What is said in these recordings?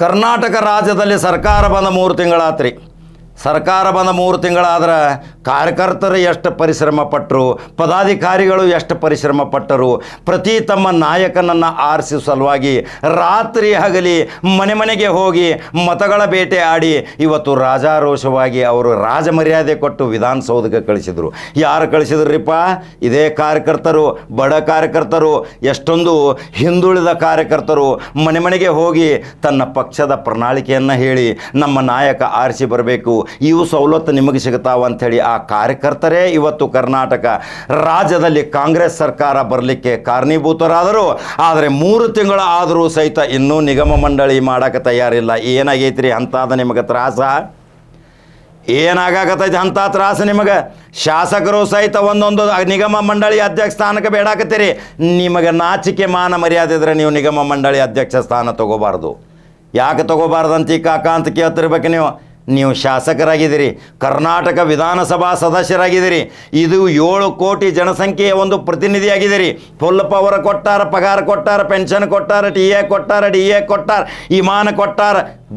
ಕರ್ನಾಟಕ ರಾಜ್ಯದಲ್ಲಿ ಸರ್ಕಾರ ಬಂದ ಮೂರು ತಿಂಗಳಾತ್ರಿ. ಸರ್ಕಾರ ಬಂದ ಮೂರು ತಿಂಗಳಾದ್ರೆ ಕಾರ್ಯಕರ್ತರು ಎಷ್ಟು ಪರಿಶ್ರಮ ಪಟ್ಟರು ಪದಾಧಿಕಾರಿಗಳು ಎಷ್ಟು ಪರಿಶ್ರಮ ಪಟ್ಟರು, ಪ್ರತಿ ತಮ್ಮ ನಾಯಕನನ್ನು ಆರಿಸಿ ಸಲುವಾಗಿ ರಾತ್ರಿ ಹಗಲಿ ಮನೆ ಮನೆಗೆ ಹೋಗಿ ಮತಗಳ ಬೇಟೆ ಆಡಿ ಇವತ್ತು ರಾಜಾರೋಷವಾಗಿ ಅವರು ರಾಜ ಮರ್ಯಾದೆ ಕೊಟ್ಟು ವಿಧಾನಸೌಧಕ್ಕೆ ಕಳಿಸಿದರು. ಯಾರು ಕಳಿಸಿದ್ರಿಪ್ಪ? ಇದೇ ಕಾರ್ಯಕರ್ತರು, ಬಡ ಕಾರ್ಯಕರ್ತರು, ಎಷ್ಟೊಂದು ಹಿಂದುಳಿದ ಕಾರ್ಯಕರ್ತರು ಮನೆ ಮನೆಗೆ ಹೋಗಿ ತನ್ನ ಪಕ್ಷದ ಪ್ರಣಾಳಿಕೆಯನ್ನು ಹೇಳಿ ನಮ್ಮ ನಾಯಕ ಆರಿಸಿ ಬರಬೇಕು. ಇವು ಸವಲತ್ತು ನಿಮಗೆ ಸಿಗ್ತಾವ ಅಂಥೇಳಿ ಆ ಕಾರ್ಯಕರ್ತರೇ ಇವತ್ತು ಕರ್ನಾಟಕ ರಾಜ್ಯದಲ್ಲಿ ಕಾಂಗ್ರೆಸ್ ಸರ್ಕಾರ ಬರಲಿಕ್ಕೆ ಕಾರಣೀಭೂತರಾದರು. ಆದರೆ ಮೂರು ತಿಂಗಳು ಆದರೂ ಸಹಿತ ಇನ್ನೂ ನಿಗಮ ಮಂಡಳಿ ಮಾಡೋಕ್ಕೆ ತಯಾರಿಲ್ಲ. ಏನಾಗೈತ್ರಿ ಅಂತಾದ ನಿಮಗೆ ತ್ರಾಸ? ಏನಾಗಕತ್ತೈತಿ ಅಂಥ ತ್ರಾಸ ನಿಮಗೆ? ಶಾಸಕರು ಸಹಿತ ಒಂದೊಂದು ನಿಗಮ ಮಂಡಳಿ ಅಧ್ಯಕ್ಷ ಸ್ಥಾನಕ್ಕೆ ಬೇಡಾಕತ್ತೀರಿ. ನಿಮಗೆ ನಾಚಿಕೆ ಮಾನ ಮರ್ಯಾದೆ ಇದ್ರೆ ನೀವು ನಿಗಮ ಮಂಡಳಿ ಅಧ್ಯಕ್ಷ ಸ್ಥಾನ ತಗೋಬಾರ್ದು. ಯಾಕೆ ತಗೋಬಾರ್ದಂತ ಈ ಕಾಕ ಅಂತ ಕೇಳ್ತಿರ್ಬೇಕು ನೀವು? ನೀವು ಶಾಸಕರಾಗಿದ್ದೀರಿ, ಕರ್ನಾಟಕ ವಿಧಾನಸಭಾ ಸದಸ್ಯರಾಗಿದ್ದೀರಿ, ಇದು ಏಳು ಕೋಟಿ ಜನಸಂಖ್ಯೆಯ ಒಂದು ಪ್ರತಿನಿಧಿಯಾಗಿದ್ದೀರಿ. ಫುಲ್ ಪವರ್ ಕೊಟ್ಟಾರ, ಪಗಾರ ಕೊಟ್ಟಾರ, ಪೆನ್ಷನ್ ಕೊಟ್ಟಾರ, ಟಿ ಎ ಕೊಟ್ಟಾರ, ಡಿ ಎ ಕೊಟ್ಟಾರ, ವಿಮಾನ ಕೊಟ್ಟಾರ,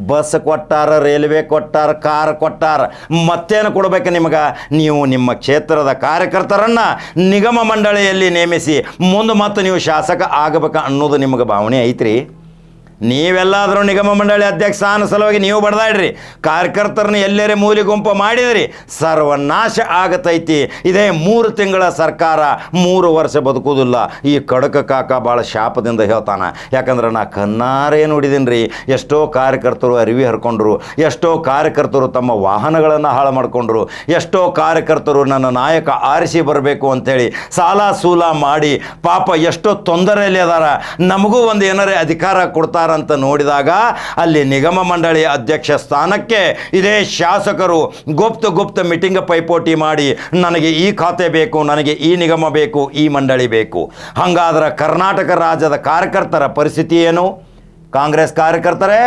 ಬಸ್ ಕೊಟ್ಟಾರ, ರೈಲ್ವೆ ಕೊಟ್ಟಾರ, ಕಾರ್ ಕೊಟ್ಟಾರ, ಮತ್ತೇನು ಕೊಡಬೇಕು ನಿಮಗೆ? ನೀವು ನಿಮ್ಮ ಕ್ಷೇತ್ರದ ಕಾರ್ಯಕರ್ತರನ್ನು ನಿಗಮ ಮಂಡಳಿಯಲ್ಲಿ ನೇಮಿಸಿ, ಮುಂದೆ ಮತ್ತೆ ನೀವು ಶಾಸಕ ಆಗಬೇಕು ಅನ್ನೋದು ನಿಮಗೆ ಭಾವನೆ ಐತ್ರಿ. ನೀವೆಲ್ಲಾದರೂ ನಿಗಮ ಮಂಡಳಿ ಅಧ್ಯಕ್ಷ ಸ್ಥಾನ ಸಲುವಾಗಿ ನೀವು ಬಡದಾಡ್ರಿ ಕಾರ್ಯಕರ್ತರನ್ನ ಎಲ್ಲೆರೆ ಮೂಲಿ ಗುಂಪು ಮಾಡಿದ್ರಿ. ಸರ್ವನಾಶ ಆಗತೈತಿ. ಇದೇ ಮೂರು ತಿಂಗಳ ಸರ್ಕಾರ ಮೂರು ವರ್ಷ ಬದುಕುವುದಿಲ್ಲ. ಈ ಕಡಕ ಕಾಕ ಭಾಳ ಶಾಪದಿಂದ ಹೇಳ್ತಾನೆ. ಯಾಕಂದ್ರೆ ನಾ ಕನ್ನಾರೇ ನೋಡಿದ್ದೀನಿ ರೀ ಎಷ್ಟೋ ಕಾರ್ಯಕರ್ತರು ಅರಿವಿ ಹರ್ಕೊಂಡ್ರು. ಎಷ್ಟೋ ಕಾರ್ಯಕರ್ತರು ತಮ್ಮ ವಾಹನಗಳನ್ನು ಹಾಳು ಮಾಡಿಕೊಂಡ್ರು. ಎಷ್ಟೋ ಕಾರ್ಯಕರ್ತರು ನನ್ನ ನಾಯಕ ಆರಿಸಿ ಬರಬೇಕು ಅಂತೇಳಿ ಸಾಲ ಸೂಲ ಮಾಡಿ ಪಾಪ ಎಷ್ಟೋ ತೊಂದರೆಯಲ್ಲಿ ಅದಾರ. ನಮಗೂ ಒಂದು ಏನಾರೇ ಅಧಿಕಾರ ಕೊಡ್ತಾರಂತ ನೋಡಿದಾಗ ಅಲ್ಲಿ ನಿಗಮ ಮಂಡಳಿ ಅಧ್ಯಕ್ಷ ಸ್ಥಾನಕ್ಕೆ ಇದೇ ಶಾಸಕರು ಗುಪ್ತ ಗುಪ್ತ ಮೀಟಿಂಗ್ ಪೈಪೋಟಿ ಮಾಡಿ, ನನಗೆ ಈ ಖಾತೆ ಬೇಕು, ನನಗೆ ಈ ನಿಗಮ ಬೇಕು, ಈ ಮಂಡಳಿ ಬೇಕು. ಹಂಗಾದ್ರೆ ಕರ್ನಾಟಕ ರಾಜ್ಯದ ಕಾರ್ಯಕರ್ತರ ಪರಿಸ್ಥಿತಿ ಏನು? ಕಾಂಗ್ರೆಸ್ ಕಾರ್ಯಕರ್ತರೇ,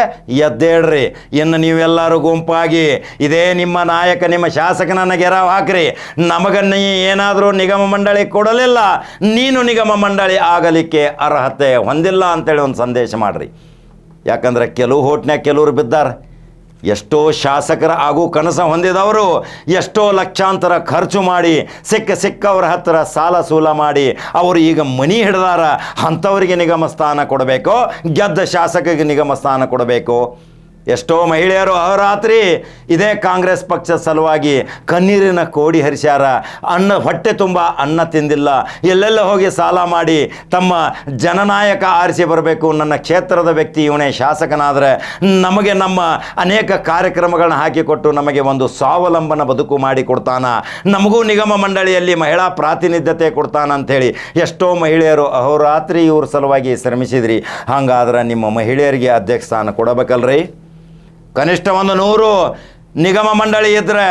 ಎದ್ದೇಳ್ರಿ. ಇನ್ನು ನೀವೆಲ್ಲರೂ ಗುಂಪಾಗಿ, ಇದೇ ನಿಮ್ಮ ನಾಯಕ, ನಿಮ್ಮ ಶಾಸಕನನ್ನ ಗೆರವು ಹಾಕ್ರಿ. ನಮಗನ್ನ ಏನಾದರೂ ನಿಗಮ ಮಂಡಳಿ ಕೊಡಲಿಲ್ಲ, ನೀನು ನಿಗಮ ಮಂಡಳಿ ಆಗಲಿಕ್ಕೆ ಅರ್ಹತೆ ಹೊಂದಿಲ್ಲ, ಅಂತೇಳಿ ಒಂದು ಸಂದೇಶ ಮಾಡಿರಿ. ಯಾಕಂದ್ರೆ ಕೆಲವು ಹೋಟ್ನ್ಯಾಗ ಕೆಲವರು ಬಿದ್ದಾರೆ. ಎಷ್ಟೋ ಶಾಸಕರ ಆಗೋ ಕನಸ ಹೊಂದಿದವರು, ಎಷ್ಟೋ ಲಕ್ಷಾಂತರ ಖರ್ಚು ಮಾಡಿ, ಸಿಕ್ಕ ಸಿಕ್ಕವ್ರ ಹತ್ತಿರ ಸಾಲ ಸೂಲ ಮಾಡಿ, ಅವರು ಈಗ ಮನಿ ಹಿಡ್ದಾರ, ಅಂಥವರಿಗೆ ನಿಗಮ ಸ್ಥಾನ ಕೊಡಬೇಕು, ಗೆದ್ದ ಶಾಸಕರಿಗೆ ನಿಗಮ ಸ್ಥಾನ ಕೊಡಬೇಕು? ಎಷ್ಟೋ ಮಹಿಳೆಯರು ಅಹರಾತ್ರಿ ಇದೇ ಕಾಂಗ್ರೆಸ್ ಪಕ್ಷದ ಸಲುವಾಗಿ ಕಣ್ಣೀರಿನ ಕೋಡಿ ಹರಿಸ್ಯಾರ. ಅನ್ನ ಹೊಟ್ಟೆ ತುಂಬ ಅನ್ನ ತಿಂದಿಲ್ಲ. ಎಲ್ಲೆಲ್ಲ ಹೋಗಿ ಸಾಲ ಮಾಡಿ ತಮ್ಮ ಜನನಾಯಕ ಆರಿಸಿ ಬರಬೇಕು. ನನ್ನ ಕ್ಷೇತ್ರದ ವ್ಯಕ್ತಿ ಇವನೇ ಶಾಸಕನಾದರೆ ನಮಗೆ ನಮ್ಮ ಅನೇಕ ಕಾರ್ಯಕ್ರಮಗಳನ್ನ ಹಾಕಿಕೊಟ್ಟು ನಮಗೆ ಒಂದು ಸ್ವಾವಲಂಬನ ಬದುಕು ಮಾಡಿ ಕೊಡ್ತಾನ. ನಮಗೂ ನಿಗಮ ಮಂಡಳಿಯಲ್ಲಿ ಮಹಿಳಾ ಪ್ರಾತಿನಿಧ್ಯತೆ ಕೊಡ್ತಾನ ಅಂಥೇಳಿ ಎಷ್ಟೋ ಮಹಿಳೆಯರು ಅಹೋರಾತ್ರಿ ಇವ್ರ ಸಲುವಾಗಿ ಶ್ರಮಿಸಿದ್ರಿ. ಹಾಗಾದ್ರೆ ನಿಮ್ಮ ಮಹಿಳೆಯರಿಗೆ ಅಧ್ಯಕ್ಷ ಸ್ಥಾನ ಕೊಡಬೇಕಲ್ರಿ? ಕನಿಷ್ಠ ಒಂದು ನೂರು ನಿಗಮ ಮಂಡಳಿ ಇದ್ದರೆ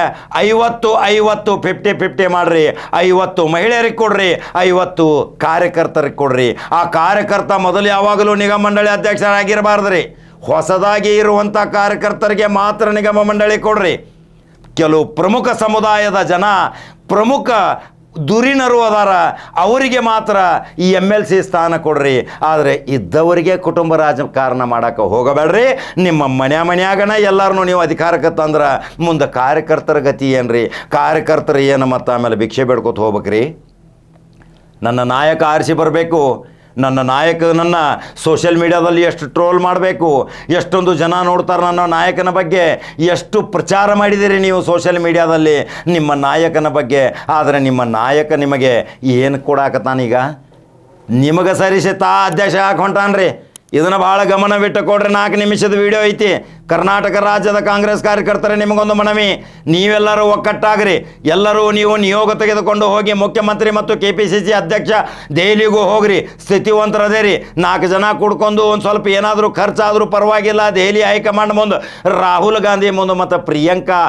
ಐವತ್ತು ಐವತ್ತು ಫಿಫ್ಟಿ ಫಿಫ್ಟಿ ಮಾಡಿರಿ. ಐವತ್ತು ಮಹಿಳೆಯರಿಗೆ ಕೊಡ್ರಿ, ಐವತ್ತು ಕಾರ್ಯಕರ್ತರಿಗೆ ಕೊಡ್ರಿ. ಆ ಕಾರ್ಯಕರ್ತ ಮೊದಲು ಯಾವಾಗಲೂ ನಿಗಮ ಮಂಡಳಿ ಅಧ್ಯಕ್ಷರಾಗಿರಬಾರ್ದ್ರಿ. ಹೊಸದಾಗಿ ಇರುವಂಥ ಕಾರ್ಯಕರ್ತರಿಗೆ ಮಾತ್ರ ನಿಗಮ ಮಂಡಳಿ ಕೊಡ್ರಿ. ಕೆಲವು ಪ್ರಮುಖ ಸಮುದಾಯದ ಜನ ಪ್ರಮುಖ ದುರಿನರು ಅದಾರ. ಅವರಿಗೆ ಮಾತ್ರ ಈ ಎಂ ಎಲ್ ಸಿ ಸ್ಥಾನ ಕೊಡ್ರಿ. ಆದರೆ ಇದ್ದವರಿಗೆ ಕುಟುಂಬ ರಾಜಕಾರಣ ಮಾಡೋಕೆ ಹೋಗಬೇಡ್ರಿ. ನಿಮ್ಮ ಮನೆ ಮನೆಯಾಗನ ಎಲ್ಲರನ್ನೂ ನೀವು ಅಧಿಕಾರಕ್ಕೆ ತಂದ್ರೆ ಮುಂದೆ ಕಾರ್ಯಕರ್ತರ ಗತಿ ಏನ್ರಿ? ಕಾರ್ಯಕರ್ತರು ಏನು ಮತ್ತು ಆಮೇಲೆ ಭಿಕ್ಷೆ ಬೇಡ್ಕೊತ ಹೋಗ್ಬೇಕ್ರಿ? ನನ್ನ ನಾಯಕ ಆರಿಸಿ ಬರಬೇಕು. ನನ್ನ ನಾಯಕನನ್ನು ಸೋಷಿಯಲ್ ಮೀಡ್ಯಾದಲ್ಲಿ ಎಷ್ಟು ಟ್ರೋಲ್ ಮಾಡಬೇಕು, ಎಷ್ಟೊಂದು ಜನ ನೋಡ್ತಾರೆ ನನ್ನ ನಾಯಕನ ಬಗ್ಗೆ, ಎಷ್ಟು ಪ್ರಚಾರ ಮಾಡಿದಿರಿ ನೀವು ಸೋಷಿಯಲ್ ಮೀಡಿಯಾದಲ್ಲಿ ನಿಮ್ಮ ನಾಯಕನ ಬಗ್ಗೆ, ಆದರೆ ನಿಮ್ಮ ನಾಯಕ ನಿಮಗೆ ಏನು ಕೊಡಾಕತ್ತಾನೀಗ ನಿಮಗೆ ಸರಿಸಿ ತಾ ಅಧ್ಯಕ್ಷ ಹಾಕೊಂಟಾನ್ರಿ ಇದನ್ನು ಭಾಳ ಗಮನವಿಟ್ಟು ಕೊಡ್ರಿ ನಾಲ್ಕು ನಿಮಿಷದ ವಿಡಿಯೋ ಐತಿ. ಕರ್ನಾಟಕ ರಾಜ್ಯದ ಕಾಂಗ್ರೆಸ್ ಕಾರ್ಯಕರ್ತರ, ನಿಮಗೊಂದು ಮನವಿ. ನೀವೆಲ್ಲರೂ ಒಕ್ಕಟ್ಟಾಗ್ರಿ. ಎಲ್ಲರೂ ನೀವು ನಿಯೋಗ ತೆಗೆದುಕೊಂಡು ಹೋಗಿ ಮುಖ್ಯಮಂತ್ರಿ ಮತ್ತು ಕೆ ಪಿ ಸಿ ಸಿ ಅಧ್ಯಕ್ಷ ದೆಹಲಿಗೂ ಹೋಗ್ರಿ. ಸ್ಥಿತಿವಂತರದೇರಿ ನಾಲ್ಕು ಜನ ಕುಡ್ಕೊಂಡು ಒಂದು ಸ್ವಲ್ಪ ಏನಾದರೂ ಖರ್ಚಾದರೂ ಪರವಾಗಿಲ್ಲ. ದೆಹಲಿ ಹೈಕಮಾಂಡ್ ಮುಂದೆ ರಾಹುಲ್ ಗಾಂಧಿ ಮುಂದೆ ಮತ್ತು ಪ್ರಿಯಾಂಕಾ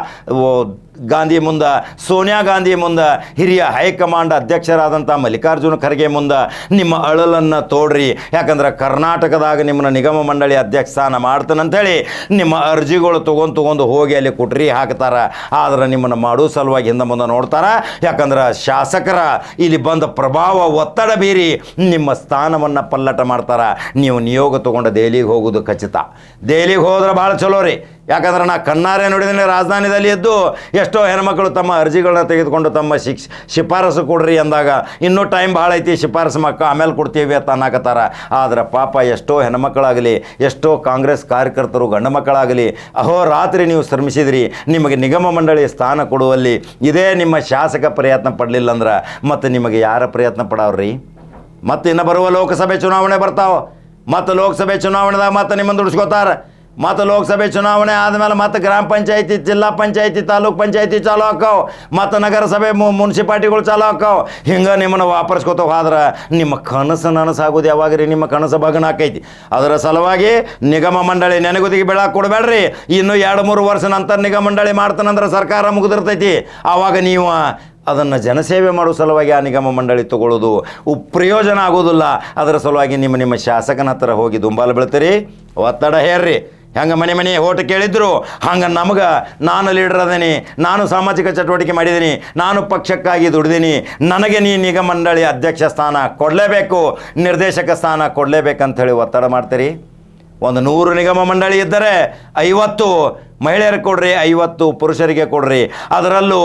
ಗಾಂಧಿ ಮುಂದೆ, ಸೋನಿಯಾ ಗಾಂಧಿ ಮುಂದೆ, ಹಿರಿಯ ಹೈಕಮಾಂಡ್ ಅಧ್ಯಕ್ಷರಾದಂಥ ಮಲ್ಲಿಕಾರ್ಜುನ ಖರ್ಗೆ ಮುಂದೆ ನಿಮ್ಮ ಅಳಲನ್ನು ತೋಡ್ರಿ. ಯಾಕಂದ್ರೆ ಕರ್ನಾಟಕದಾಗ ನಿಮ್ಮನ್ನ ನಿಗಮ ಮಂಡಳಿ ಅಧ್ಯಕ್ಷ ಸ್ಥಾನ ಮಾಡ್ತಾನಂತೇಳಿ ನಿಮ್ಮ ಅರ್ಜಿಗಳು ತೊಗೊಂಡು ತೊಗೊಂಡು ಹೋಗಿ ಅಲ್ಲಿ ಕುಟ್ರಿ ಹಾಕ್ತಾರ. ಆದ್ರೆ ನಿಮ್ಮನ್ನು ಮಾಡೋ ಸಲುವಾಗಿ ಹಿಂದೆ ಮುಂದೆ ನೋಡ್ತಾರೆ. ಯಾಕಂದ್ರೆ ಶಾಸಕರ ಇಲ್ಲಿ ಬಂದ ಪ್ರಭಾವ, ಒತ್ತಡ ಬೀರಿ ನಿಮ್ಮ ಸ್ಥಾನವನ್ನು ಪಲ್ಲಟ ಮಾಡ್ತಾರೆ. ನೀವು ನಿಯೋಗ ತೊಗೊಂಡು ದೆಹಲಿಗೆ ಹೋಗೋದು ಖಚಿತ. ದೆಹಲಿಗೆ ಹೋದ್ರೆ ಭಾಳ ಚಲೋ ರೀ. ಯಾಕಂದ್ರೆ ನಾ ಕಣ್ಣಾರೆ ನೋಡಿದ್ದೀನಿ ರಾಜಧಾನಿದಲ್ಲಿ ಎದ್ದು ಎಷ್ಟೋ ಹೆಣ್ಮಕ್ಳು ತಮ್ಮ ಅರ್ಜಿಗಳನ್ನ ತೆಗೆದುಕೊಂಡು ತಮ್ಮ ಶಿಕ್ಷ, ಶಿಫಾರಸು ಕೊಡ್ರಿ ಅಂದಾಗ, ಇನ್ನೂ ಟೈಮ್ ಭಾಳ ಐತಿ, ಶಿಫಾರಸು ಮಕ್ಕ ಆಮೇಲೆ ಕೊಡ್ತೀವಿ ಅಂತ ಅನ್ನಕತ್ತಾರ. ಆದರೆ ಪಾಪ ಎಷ್ಟೋ ಹೆಣ್ಮಕ್ಕಳಾಗಲಿ ಎಷ್ಟೋ ಕಾಂಗ್ರೆಸ್ ಕಾರ್ಯಕರ್ತರು ಗಂಡು ಮಕ್ಕಳಾಗಲಿ ಅಹೋರಾತ್ರಿ ನೀವು ಶ್ರಮಿಸಿದ್ರಿ, ನಿಮಗೆ ನಿಗಮ ಮಂಡಳಿ ಸ್ಥಾನ ಕೊಡುವಲ್ಲಿ ಇದೇ ನಿಮ್ಮ ಶಾಸಕ ಪ್ರಯತ್ನ ಪಡಲಿಲ್ಲ ಅಂದ್ರೆ ಮತ್ತು ನಿಮಗೆ ಯಾರ ಪ್ರಯತ್ನ ಪಡಾವ್ರಿ? ಮತ್ತು ಇನ್ನು ಬರುವ ಲೋಕಸಭೆ ಚುನಾವಣೆ ಬರ್ತಾವೆ, ಮತ್ತು ಲೋಕಸಭೆ ಚುನಾವಣೆದಾಗ ಮತ್ತೆ ನಿಮ್ಮನ್ನು ದುಡಿಸ್ಕೋತಾರೆ. ಮತ್ತು ಲೋಕಸಭೆ ಚುನಾವಣೆ ಆದಮೇಲೆ ಮತ್ತೆ ಗ್ರಾಮ ಪಂಚಾಯತಿ, ಜಿಲ್ಲಾ ಪಂಚಾಯತಿ, ತಾಲೂಕ್ ಪಂಚಾಯತಿ ಚಾಲೂ ಆಕಾವ್ ಮತ್ತು ನಗರಸಭೆ ಮುನ್ಸಿಪಾಲ್ಟಿಗಳು ಚಾಲೂ ಆಕಾವ್ ಹಿಂಗೆ ನಿಮ್ಮನ್ನು ವಾಪರ್ಸ್ಕೊತ ಹೋದ್ರೆ ನಿಮ್ಮ ಕನಸು ನನಸಾಗೋದು ಯಾವಾಗ ರೀ ನಿಮ್ಮ ಕನಸು ಬಗನ ಆಕೈತಿ. ಅದರ ಸಲುವಾಗಿ ನಿಗಮ ಮಂಡಳಿ ನೆನಗುದಿಗೆ ಬೆಳಕು ಕೊಡಬೇಡ್ರಿ. ಇನ್ನು ಎರಡು ಮೂರು ವರ್ಷ ನಂತರ ನಿಗಮ ಮಂಡಳಿ ಮಾಡ್ತಾನಂದ್ರೆ ಸರ್ಕಾರ ಮುಗಿದಿರ್ತೈತಿ. ಆವಾಗ ನೀವು ಅದನ್ನು ಜನಸೇವೆ ಮಾಡೋ ಸಲುವಾಗಿ ಆ ನಿಗಮ ಮಂಡಳಿ ತಗೊಳ್ಳೋದು ಪ್ರಯೋಜನ ಆಗೋದಿಲ್ಲ. ಅದರ ಸಲುವಾಗಿ ನಿಮ್ಮ ನಿಮ್ಮ ಶಾಸಕನ ಹತ್ರ ಹೋಗಿ ದುಂಬಾಲು ಬೀಳ್ತೀರಿ. ಒತ್ತಡ ಹೇರ್ರಿ. ಹೆಂಗೆ ಮನೆ ಮನೆ ಓಟ್ ಕೇಳಿದ್ರು, ಹಂಗೆ ನಮಗೆ ನಾನು ಲೀಡರ್ ಅದೇನಿ, ನಾನು ಸಾಮಾಜಿಕ ಚಟುವಟಿಕೆ ಮಾಡಿದ್ದೀನಿ ನಾನು ಪಕ್ಷಕ್ಕಾಗಿ ದುಡಿದೀನಿ, ನನಗೆ ನೀ ನಿಗಮ ಮಂಡಳಿ ಅಧ್ಯಕ್ಷ ಸ್ಥಾನ ಕೊಡಲೇಬೇಕು, ನಿರ್ದೇಶಕ ಸ್ಥಾನ ಕೊಡಲೇಬೇಕಂಥೇಳಿ ಒತ್ತಡ ಮಾಡ್ತೀರಿ? ಒಂದು ನೂರು ನಿಗಮ ಮಂಡಳಿ ಇದ್ದರೆ ಐವತ್ತು ಮಹಿಳೆಯರಿಗೆ ಕೊಡ್ರಿ, ಐವತ್ತು ಪುರುಷರಿಗೆ ಕೊಡ್ರಿ. ಅದರಲ್ಲೂ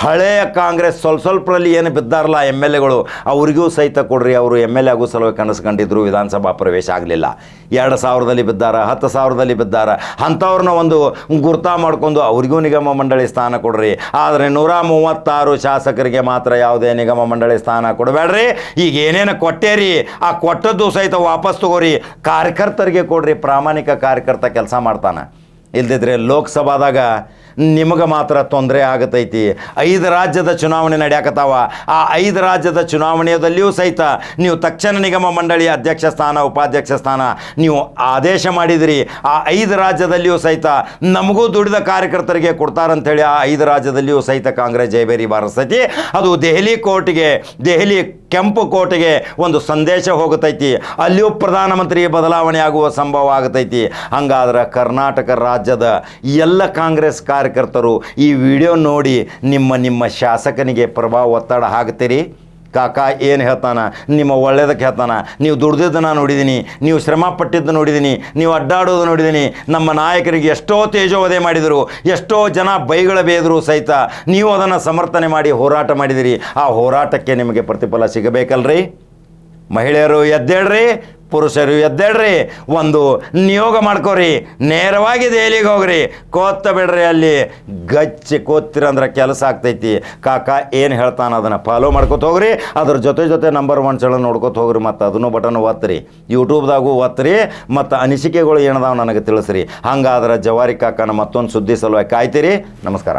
ಹಳೆಯ ಕಾಂಗ್ರೆಸ್ ಸ್ವಲ್ಪ ಸ್ವಲ್ಪರಲ್ಲಿ ಏನು ಬಿದ್ದಾರಲ್ಲ ಎಂ ಎಲ್ ಎಗಳು, ಅವರಿಗೂ ಸಹಿತ ಕೊಡ್ರಿ. ಅವರು ಎಂ ಎಲ್ ಎ ಆಗೋ ಸಲುವಾಗಿ ಕನಸ್ಕೊಂಡಿದ್ರು, ವಿಧಾನಸಭಾ ಪ್ರವೇಶ ಆಗಲಿಲ್ಲ. ಎರಡು ಸಾವಿರದಲ್ಲಿ ಬಿದ್ದಾರ, ಹತ್ತು ಸಾವಿರದಲ್ಲಿ ಬಿದ್ದಾರ, ಅಂಥವ್ರನ್ನ ಒಂದು ಗುರ್ತ ಮಾಡ್ಕೊಂಡು ಅವರಿಗೂ ನಿಗಮ ಮಂಡಳಿ ಸ್ಥಾನ ಕೊಡ್ರಿ. ಆದರೆ ನೂರ ಮೂವತ್ತಾರು ಶಾಸಕರಿಗೆ ಮಾತ್ರ ಯಾವುದೇ ನಿಗಮ ಮಂಡಳಿ ಸ್ಥಾನ ಕೊಡಬೇಡ್ರಿ. ಈಗ ಏನೇನು ಕೊಟ್ಟೇರಿ, ಆ ಕೊಟ್ಟದ್ದು ಸಹಿತ ವಾಪಸ್ ತಗೋರಿ. ಕಾರ್ಯಕರ್ತರಿಗೆ ಕೊಡ್ರಿ, ಪ್ರಾಮಾಣಿಕ ಕಾರ್ಯಕರ್ತ ಕೆಲಸ ಮಾಡ್ತಾನೆ. ಇಲ್ದಿದ್ರೆ ಲೋಕಸಭಾದಾಗ ನಿಮಗೆ ಮಾತ್ರ ತೊಂದರೆ ಆಗತೈತಿ. ಐದು ರಾಜ್ಯದ ಚುನಾವಣೆ ನಡೆಯಾಕತ್ತಾವ. ಆ ಐದು ರಾಜ್ಯದ ಚುನಾವಣೆಯಲ್ಲಿಯೂ ಸಹಿತ ನೀವು ತಕ್ಷಣ ನಿಗಮ ಮಂಡಳಿ ಅಧ್ಯಕ್ಷ ಸ್ಥಾನ, ಉಪಾಧ್ಯಕ್ಷ ಸ್ಥಾನ ನೀವು ಆದೇಶ ಮಾಡಿದಿರಿ. ಆ ಐದು ರಾಜ್ಯದಲ್ಲಿಯೂ ಸಹಿತ ನಮಗೂ ದುಡಿದ ಕಾರ್ಯಕರ್ತರಿಗೆ ಕೊಡ್ತಾರಂಥೇಳಿ ಆ ಐದು ರಾಜ್ಯದಲ್ಲಿಯೂ ಸಹಿತ ಕಾಂಗ್ರೆಸ್ ಜಯಬೇರಿ ಬಾರಿಸ್ತೈತಿ ಅದು ದೆಹಲಿ ಕೋರ್ಟ್ಗೆ, ದೆಹಲಿ ಕೆಂಪು ಕೋಟೆಗೆ ಒಂದು ಸಂದೇಶ ಹೋಗತೈತಿ. ಅಲ್ಲಿಯೂ ಪ್ರಧಾನಮಂತ್ರಿ ಬದಲಾವಣೆ ಆಗುವ ಸಂಭವ ಆಗತೈತಿ. ಹಂಗಾದ್ರೆ ಕರ್ನಾಟಕ ರಾಜ್ಯದ ಎಲ್ಲ ಕಾಂಗ್ರೆಸ್ ಕಾರ್ಯಕರ್ತರು ಈ ವಿಡಿಯೋ ನೋಡಿ ನಿಮ್ಮ ನಿಮ್ಮ ಶಾಸಕನಿಗೆ ಪ್ರಭಾವ ಒತ್ತಡ ಹಾಕ್ತೀರಿ ಕಾಕ ಏನು ಹೇಳ್ತಾನ? ನಿಮ್ಮ ಒಳ್ಳೆಯದಕ್ಕೆ ಹೇಳ್ತಾನ? ನೀವು ದುಡ್ದಿದ್ದನ್ನು ನೋಡಿದ್ದೀನಿ ನೀವು ಶ್ರಮ ಪಟ್ಟಿದ್ದು ನೋಡಿದ್ದೀನಿ ನೀವು ಅಡ್ಡಾಡೋದು ನೋಡಿದ್ದೀನಿ ನಮ್ಮ ನಾಯಕರಿಗೆ ಎಷ್ಟೋ ತೇಜೋವಧೆ ಮಾಡಿದರು, ಎಷ್ಟೋ ಜನ ಬೈಗಳ ಬೇದರು ಸಹಿತ ನೀವು ಅದನ್ನು ಸಮರ್ಥನೆ ಮಾಡಿ ಹೋರಾಟ ಮಾಡಿದಿರಿ. ಆ ಹೋರಾಟಕ್ಕೆ ನಿಮಗೆ ಪ್ರತಿಫಲ ಸಿಗಬೇಕಲ್ರಿ? ಮಹಿಳೆಯರು ಎದ್ದೇಳ್ರಿ, ಪುರುಷರು ಎದ್ದೇಳ್ರಿ, ಒಂದು ನಿಯೋಗ ಮಾಡ್ಕೋರಿ, ನೇರವಾಗಿ ದೆಹಲಿಗೆ ಹೋಗ್ರಿ. ಕೋತ್ತ ಬಿಡ್ರಿ ಅಲ್ಲಿ, ಗಚ್ಚಿ ಕೋತಿರಂದ್ರೆ ಕೆಲಸ ಆಗ್ತೈತಿ. ಕಾಕ ಏನು ಹೇಳ್ತಾನೆ ಅದನ್ನು ಫಾಲೋ ಮಾಡ್ಕೊತ ಹೋಗ್ರಿ. ಅದ್ರ ಜೊತೆ ಜೊತೆ ನಂಬರ್ ಒನ್ ಚಳ ನೋಡ್ಕೋತ ಹೋಗ್ರಿ, ಮತ್ತು ಅದನ್ನು ಬಟನ್ ಒತ್ತಿರಿ ಯೂಟ್ಯೂಬ್ದಾಗೂ ಒತ್ತಿರಿ ಮತ್ತು ಅನಿಸಿಕೆಗಳು ಏನದಾವ ನನಗೆ ತಿಳಿಸ್ರಿ. ಹಂಗಾದ್ರೆ ಜವಾರಿ ಕಾಕನ ಮತ್ತೊಂದು ಸುದ್ದಿ ಸಲುವಾಗಿ ಕಾಯ್ತೀರಿ. ನಮಸ್ಕಾರ.